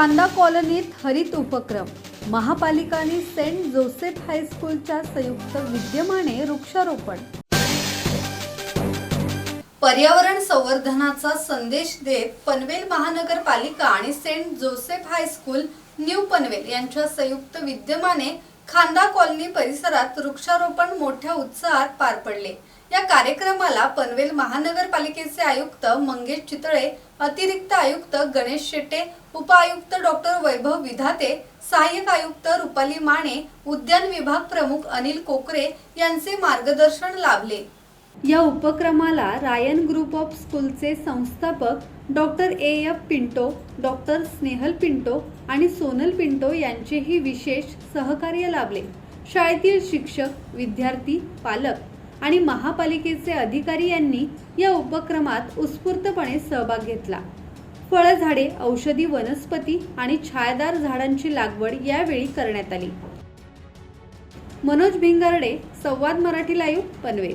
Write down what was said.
खांदा कॉलनीत हरित उपक्रम. महापालिका आणि सेंट जोसेफ हायस्कूलच्या संयुक्त विद्यमाने वृक्षारोपण. पर्यावरण संवर्धनाचा संदेश देत पनवेल महानगरपालिका आणि Saint Joseph high school new Panvel यांच्या संयुक्त विद्यमाने खांदा कॉलनी परिसरात वृक्षारोपण मोठ्या उत्साहात पार पडले. या कार्यक्रमाला पनवेल महानगरपालिकेचे आयुक्त मंगेश चितळे अतिरिक्त आयुक्त गणेश शेट्टे उपआयुक्त डॉक्टर वैभव विधाते सहाय्यक आयुक्त रुपाली माने उद्यान विभाग प्रमुख अनिल कोकरे यांचे मार्गदर्शन लाभले. या उपक्रमाला रायन ग्रुप ऑफ स्कूलचे संस्थापक doctor A F Pinto doctor Snehal Pinto आणि सोनल पिंटो यांचेही विशेष सहकार्य लाभले. शाळेतील शिक्षक विद्यार्थी पालक आणि महापालिकेचे अधिकारी यांनी या उपक्रमात उत्स्फूर्तपणे सहभाग घेतला. फळझाडे औषधी वनस्पती आणि छायादार झाडांची लागवड यावेळी करण्यात आली. मनोज भिंगारडे संवाद मराठी लाईव्ह पनवेल.